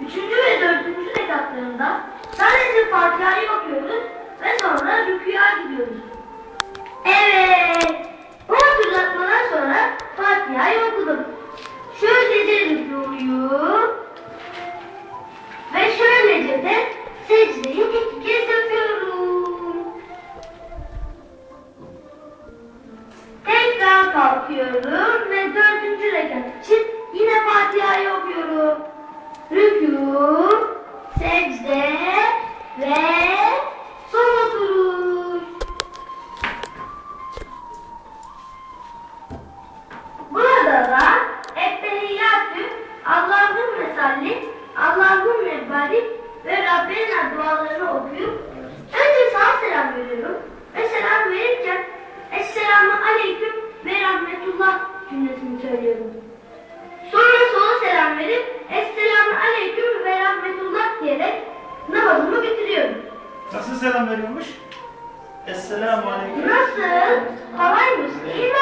üçüncü ve dördüncü rekatlarında sadece Fatiha'yı okuyoruz ve sonra rüküya gidiyoruz. Evet. Bu hatırlatmadan sonra Fatiha'yı okudum. Şöylece rükûyu ve şöylece de secdeyi iki kez yapıyorum. Tekrar kalkıyorum ve dördüncü ve son oturuş. Burada da Ettehiyyatü, Allahümme salli, Allahümme barik ve Rabbena dualarını okuyup önce sağa selam veriyorum ve selam verirken Esselamu Aleyküm ve Rahmetullah cümlesini söylüyorum. Sonra sola selam verip Ne namazımı bitiriyorum. Nasıl selam veriyormuş? Esselamu Aleyküm. Nasıl? Kolay mısın? İyi